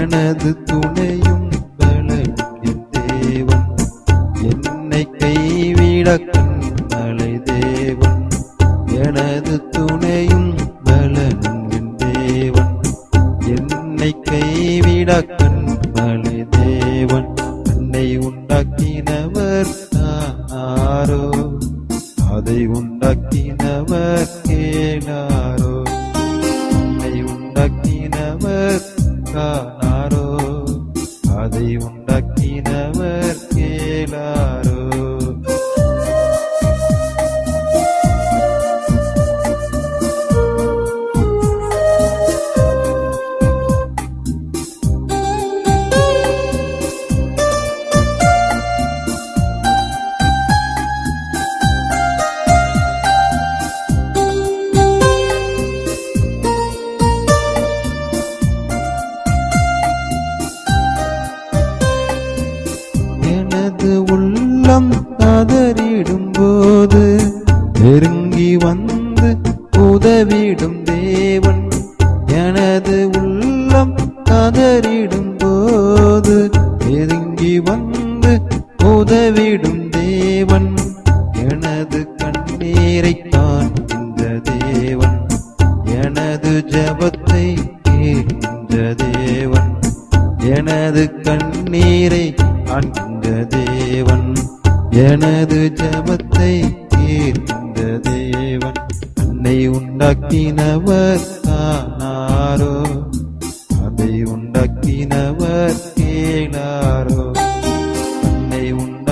எனது துணையும்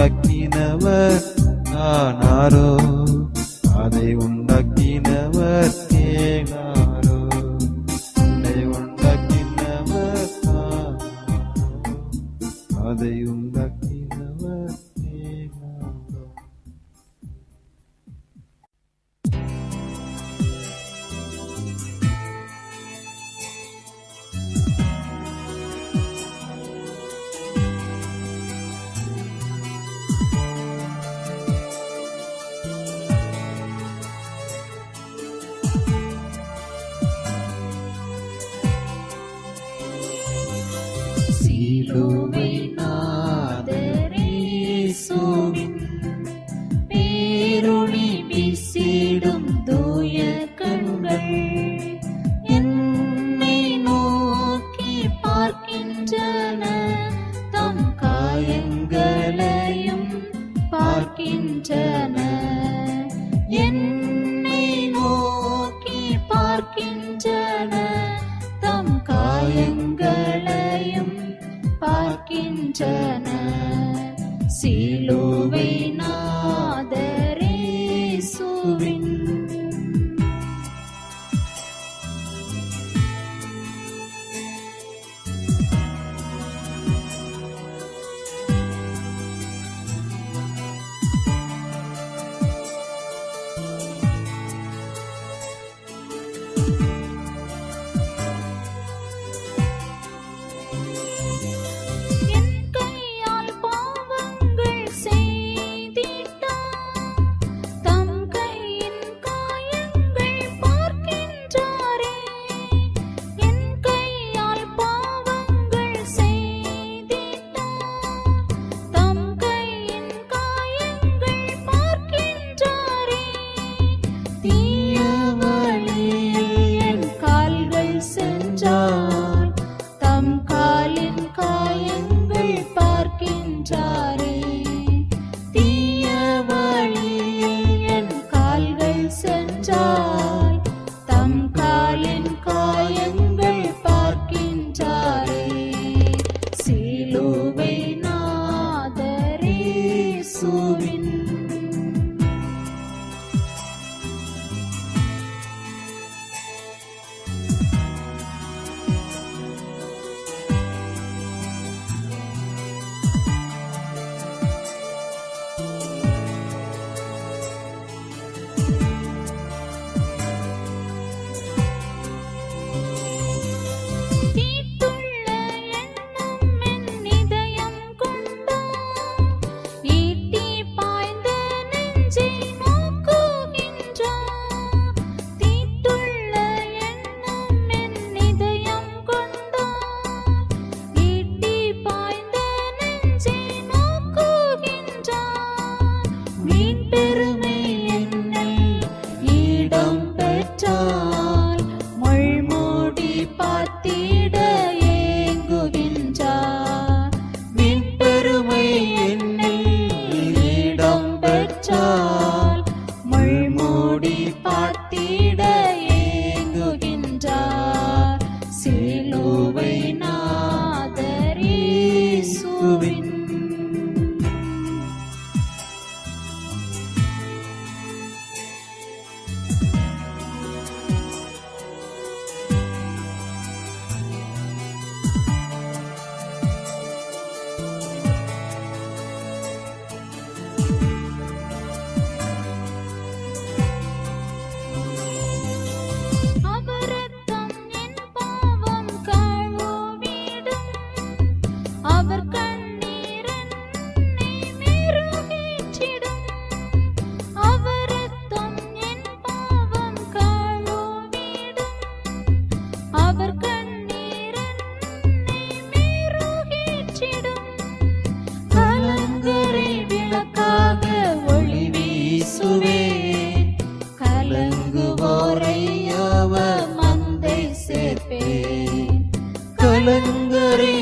உண்டாக்கினவர் காணாரோ அதை உன் கலங்கரை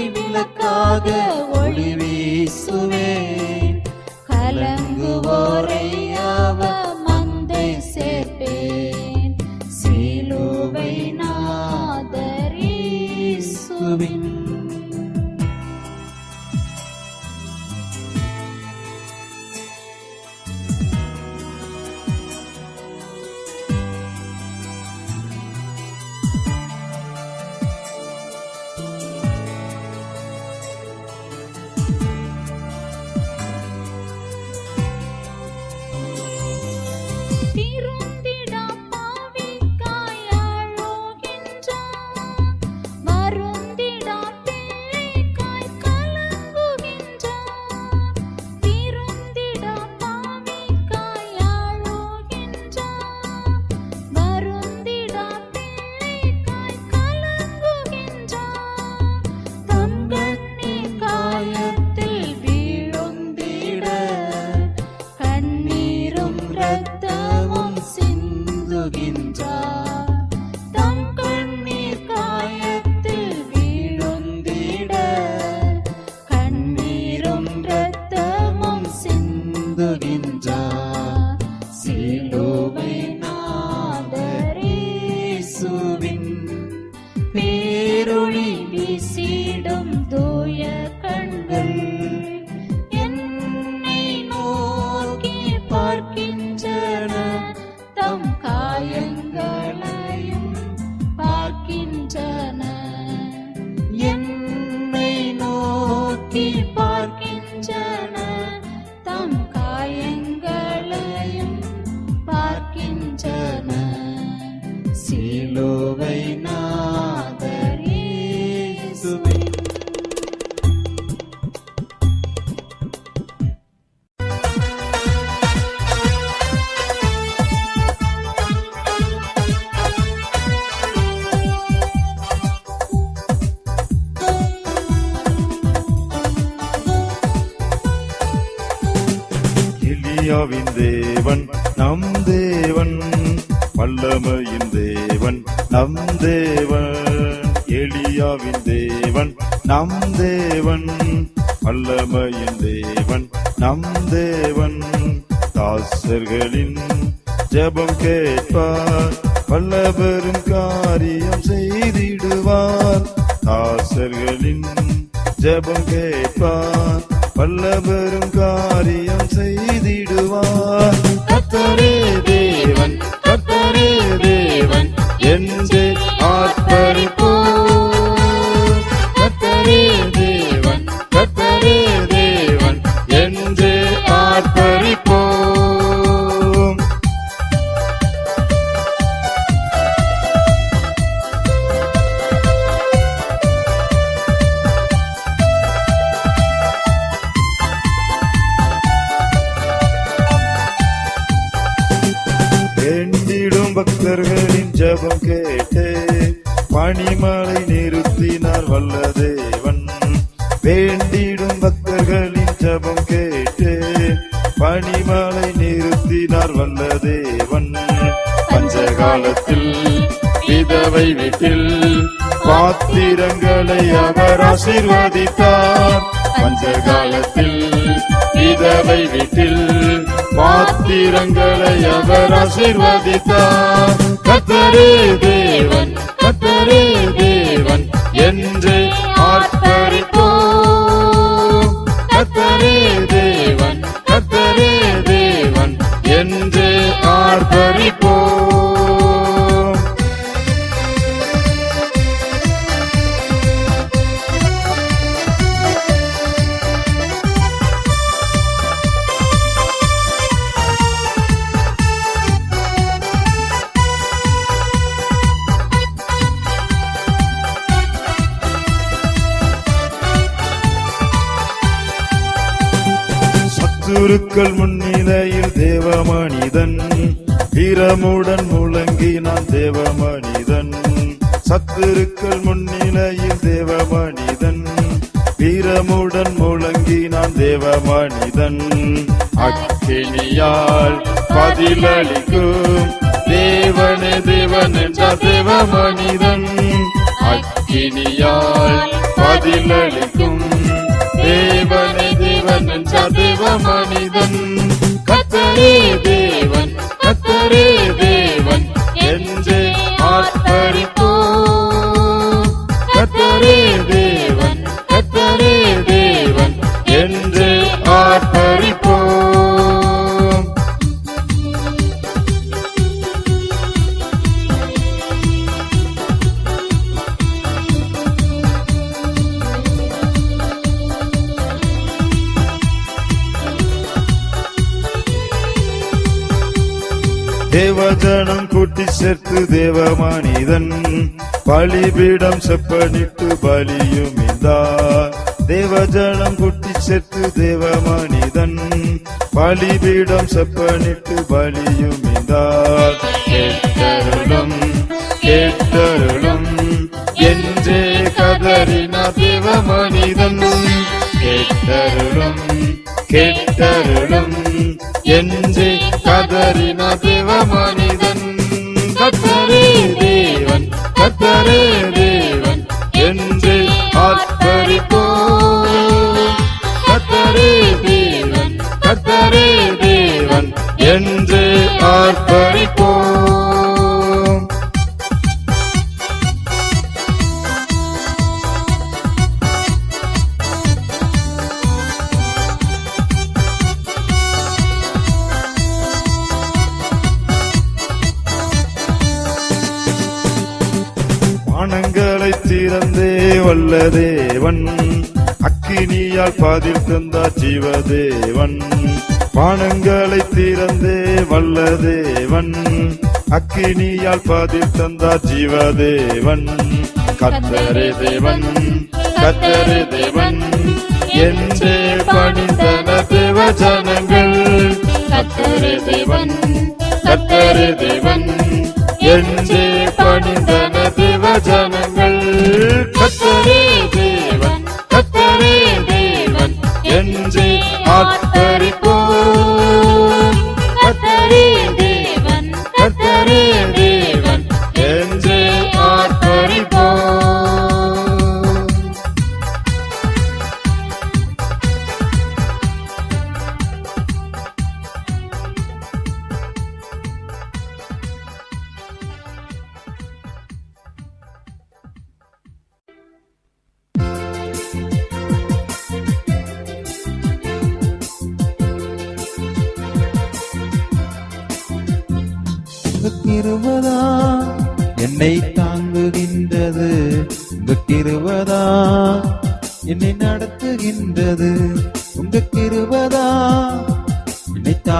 நம் தேவன் வல்லமையின் தேவன். நம் தேவன் தாசர்களின் ஜபம் கேட்பார். வல்லபெரும் காரியம் செய்திடுவார். தாசர்களின் ஜபம் கேட்பார். வல்லபெரும் காரியம் செய்திடுவார். கத்தரே தேவன் கத்தரே தேவன் என்று ஆர்ப்பரிப்போ வேண்டிடும் பக்தர்களின் ஜபம் கேட்டு பனிமலை நிறுத்தினார் வல்ல தேவன் பஞ்சகாலத்தில் விதவை வீட்டில் பாத்திரங்களை அவர் ஆசீர்வதித்தார். பஞ்சகாலத்தில் விதவை வீட்டில் பாத்திரங்களை அவர் ஆசீர்வதித்தார். கத்தரே தேவன் கத்தரே தேவன் என்று ஆர்ப்பரிப்போம். என்று ஆர்ப்பரிப்போம். குருக்கள் முன்னிலையில் தேவ மனிதன் வீரமுடன் முழங்கினான் தேவ மனிதன் சத்துருக்கள் முன்னிலையில் தேவ மனிதன் வீரமுடன் முழங்கினான் தேவ மனிதன் அக்கினியால் பதிலளிக்கும் தேவனே தேவன் என்றார் தேவ மனிதன் அக்கினியால் பதிலளிக்கும் தேவன் தேவன் மனிதன். கத்தரே தேவன் கத்தரே தேவன் என்று ஆர்ப்பரிப்போ கத்தரே தேவன் தேவதனம் கூட்டி சேர்த்து தேவ மனிதன் பலிபீடம் செப்பனிட்டு பலியும் இந்தார். தேவஜனம் குட்டி சேர்த்து தேவ மனிதன் பலிபீடம் செப்பனிட்டு பலியும் இந்தார். கேட்டருளும் கேட்டருளும் என்றே கதறின தேவ மனிதன் கேட்டருளும் கேட்டருளும் என்றே கதறின தேவ மனிதன் கத்தரே தேவன் கத்தரே தேவன். அக்கினியால் பதில் தந்தார் ஜீவதேவன். கத்தரே தேவன் கத்தரே தேவன் என்றே பணிந்தன தேவ ஜனங்கள் கத்தரே தேவன் கத்தரே தேவன் என்றே பணிந்தன தேவ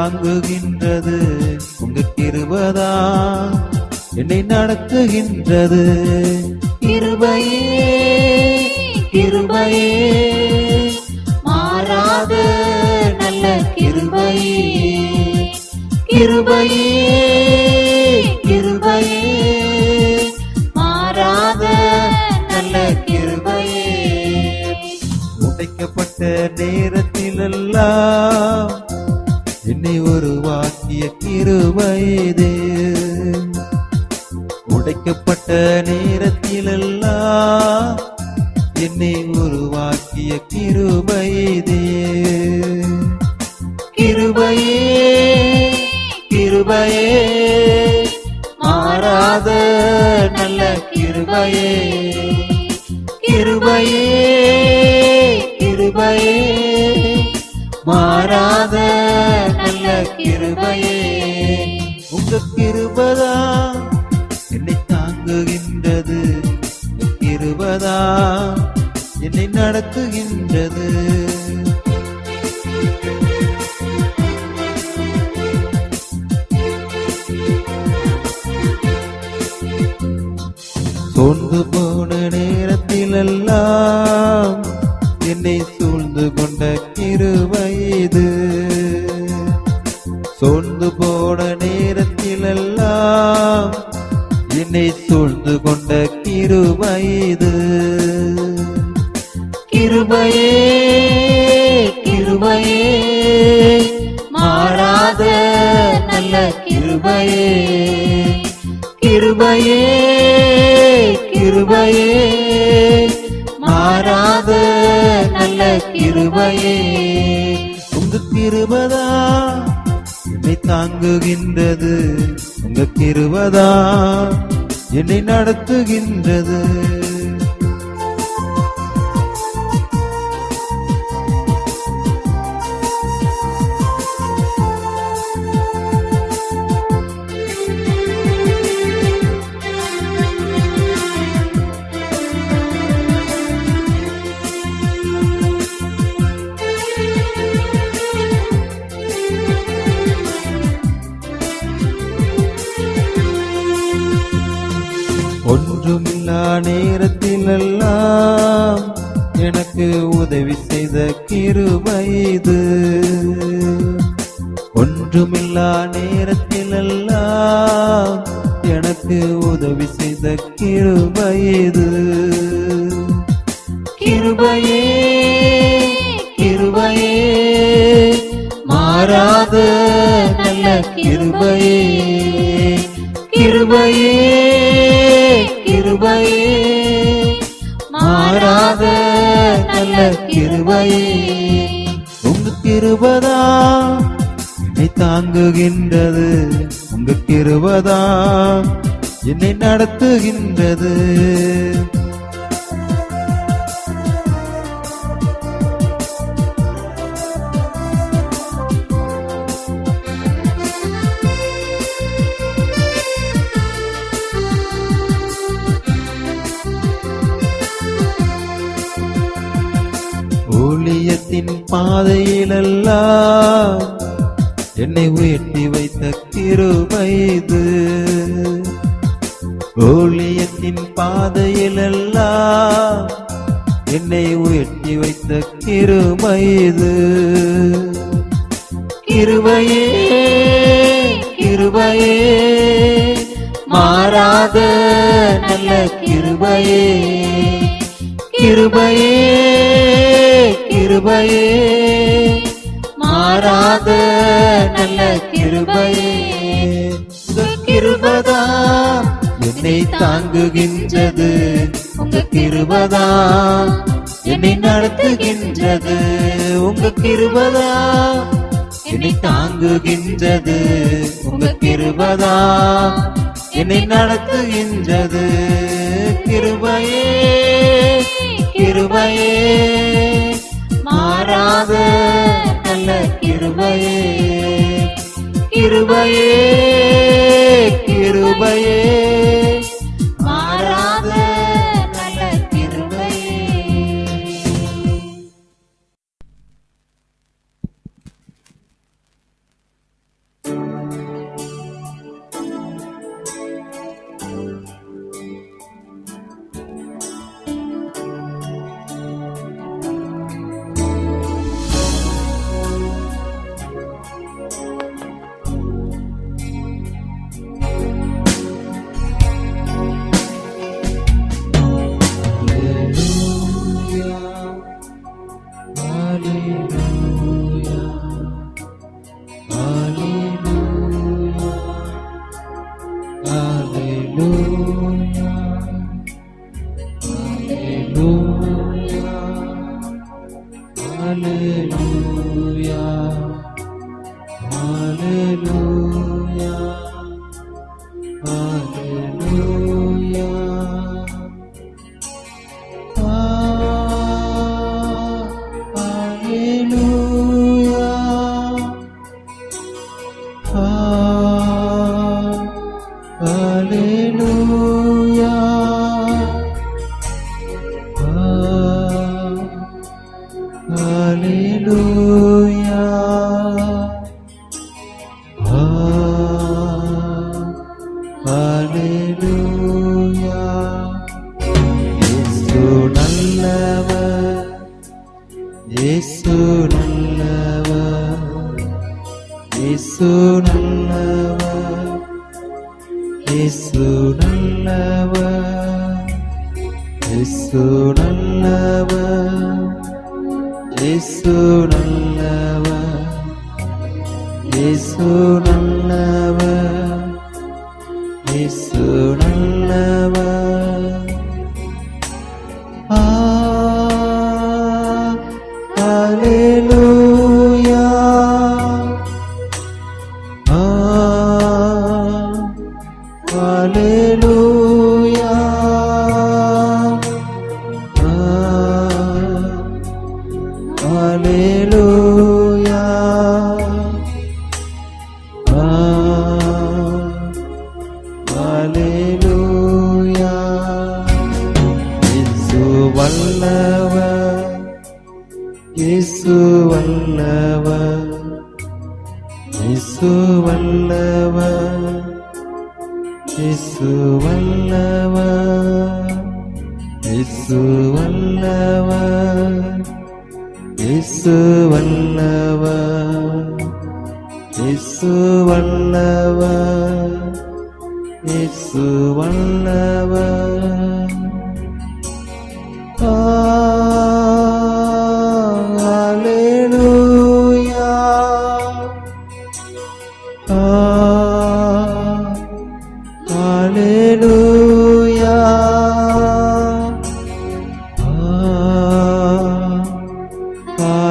தாங்குகின்றது. உங்க கிருபதா என்னை நடத்துகின்றது. கிருபையே கிருபையே மாறாத நல்ல கிருபையே. கிருபையே கிருபையே மாறாத நல்ல கிருபையே. உடைக்கப்பட்ட நேரத்திலெல்லாம் என்னை உருவாக்கிய கிருபைதே. உடைக்கப்பட்ட நேரத்திலெல்லாம் என்னை உருவாக்கிய கிருபைதே. கிருபையே கிருபையே மாறாத நல்ல கிருபையே. கிருபையே. உங்க கிருபதா என்னை தாங்குகின்றது. கிருபதா என்னை நடத்துகின்றது. கிருபையே கிருபையே. மாறாத நல்ல கிருபையே. உங்க கிருபதா என்னை தாங்குகின்றது. உங்க கிருபதா என்னை நடத்துகின்றது. செய்த கிருபை ஒன்றுமில்லா நேரத்திலெல்லாம் எனக்கு உதவி செய்த கிருபை கிருபையே கிருபையே மாறாத நல்ல கிருபையே. கிருபையே கிருபையே மாறாத நல்ல கிருபையே. கிருபதா என்னை தாங்குகின்றது உங்க கிருபதா என்னை நடத்துகின்றது. ஊழியத்தின் பாதையிலெல்லாம் என்னை உயர்த்தி வைத்த கிருபைது. ஊழியத்தின் பாதையிலெல்லாம் என்னை உயர்த்தி வைத்த கிருமைது கிருபையே கிருபையே மாறாத நல்ல கிருபையே. கிருபையே கிருபையே. மாறாத நல்ல கிருபையே. உங்க கிருபதா என்னை தாங்குகின்றது. உங்க கிருபதா என்னை நடத்துகின்றது. உங்க கிருபதா என்னை தாங்குகின்றது. உங்க கிருபதா என்னை நடத்துகின்றது. கிருபையே. கிருபையே. மாறாத நல்ல கிருபையே. கிருபையே கிருபையே. Hallelujah.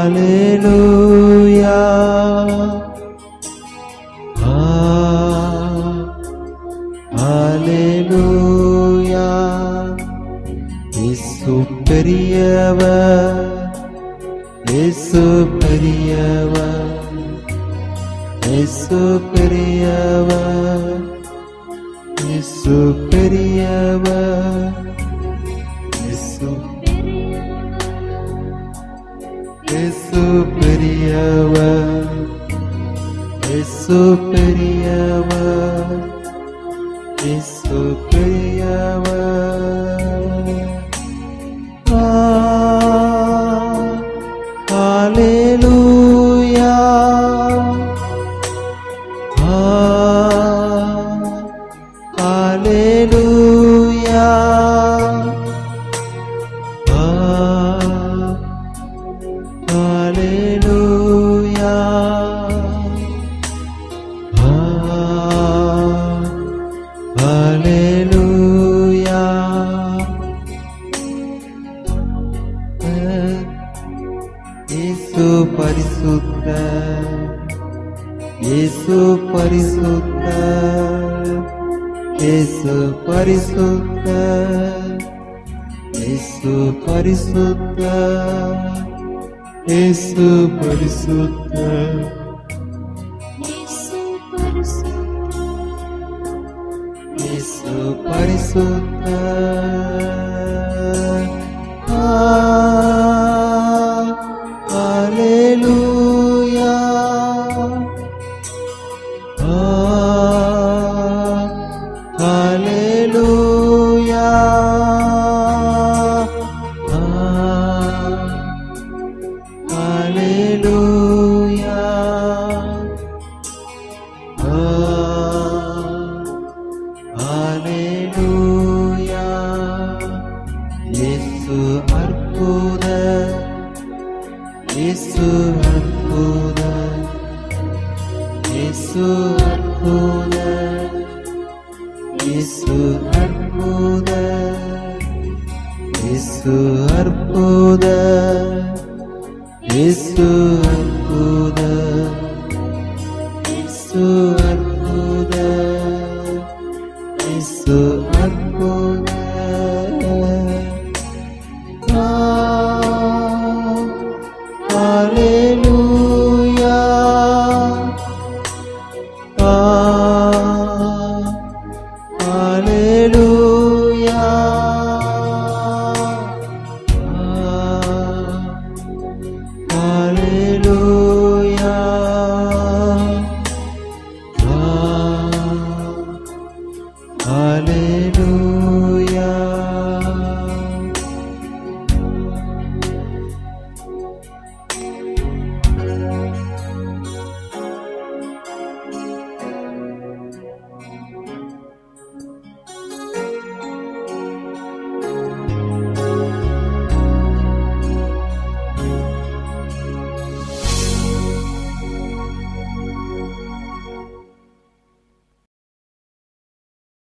Hallelujah.